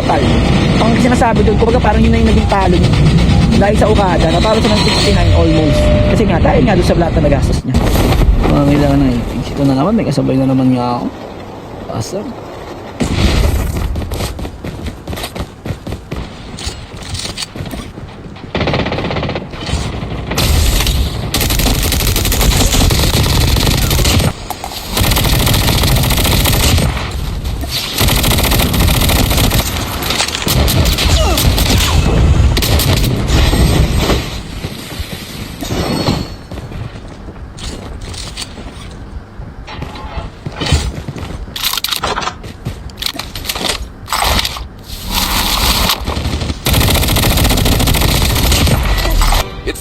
total. Ang sinasabi doon, kumbaga parang yun na yung naging talo niya. Dahil sa Okada, natalo siya ng 69 almost. Kasi nga, dahil nga doon sa lahat na nagastos niya. Mga kailangan na eh. Ito na naman, may kasabay na naman nga ako. Awesome.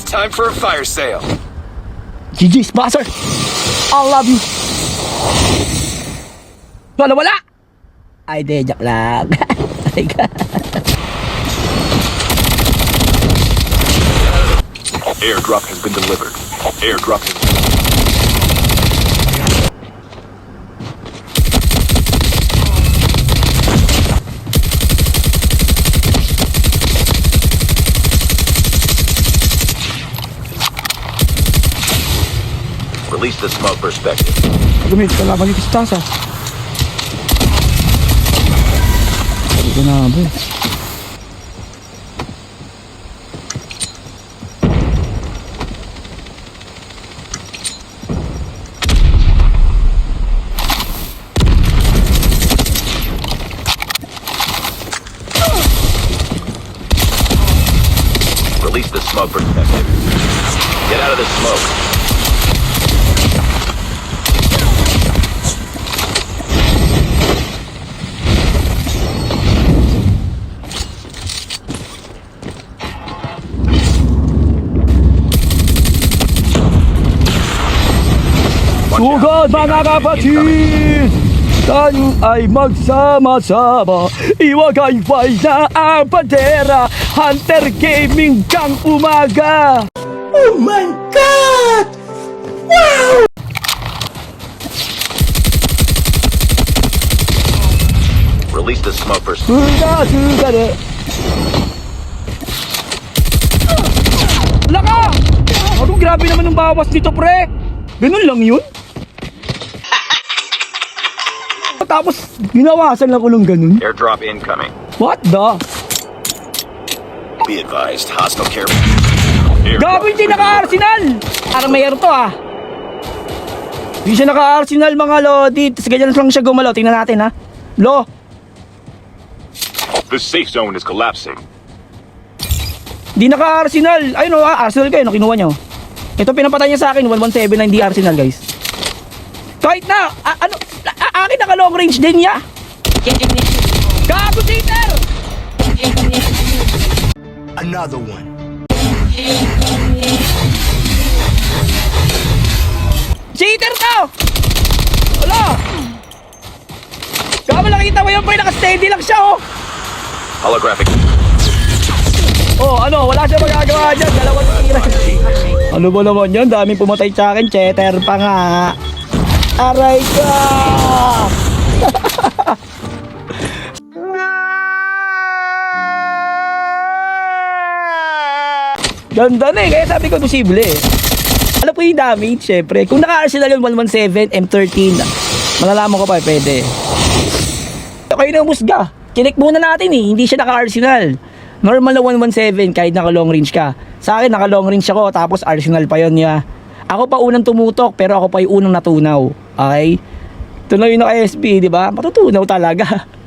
Time for a fire sale. GG's, sponsor. I love you! Wala, wala! Ay, de, joke lang. Ay. Airdrop has been delivered. Airdrop has Release the smoke perspective. Gumit ka laban ni Pistasa. Sabi ko na ba. Release the smoke perspective. Get out of the smoke. Sugod mga kapatid! Tayo ay magsama-sama Iwagayway na ang bandera Hunter Gaming kang umaga Oh my God! Release the smoke perspective. Suga, suga na Wala ka! Ako, grabe naman ang bawas nito pre Ganun lang yun? Tapos, ginawasan lang ko ng ganun Airdrop incoming. What the? Be advised, hostile care. Gagawin din naka-arsenal! Armayer to ah. Hindi siya naka-arsenal mga lodi. Tapos ganyan lang siya gumalaw. Tingnan natin ha. Lo, The safe zone is collapsing. di naka-arsenal. Ayun o, ah, arsenal kayo. No, kinuha niyo. Ito pinapatay niya sa akin. 117 na hindi arsenal guys. Kahit na, a- ano, akin naka long range din niya. Gago cheater! Another one. Cheater to! Wala! Gago nakita mo yun pre, naka-steady lang siya oh. Holographic. Oh, ano, wala siya magagawa dyan. Dalawang tira. Ano ba naman yan? Daming pumatay sa akin. Cheater pa nga. Aray ka! Ganda na eh. Kaya sabi ko, posible eh. Alam ko yung damage, syempre. Kung naka-arsenal yung 117, M13, malalaman ko pa, eh, pwede. Kayo na umusga. Chinek muna natin eh. Hindi siya naka-arsenal. Normal na 117 kahit naka long range ka. Sa akin naka long range ako tapos arsenal pa yon niya. Ako pa unang tumutok pero ako pa yung unang natunaw. Okay? Ito na yung naka-SP, di ba? Matutunaw talaga.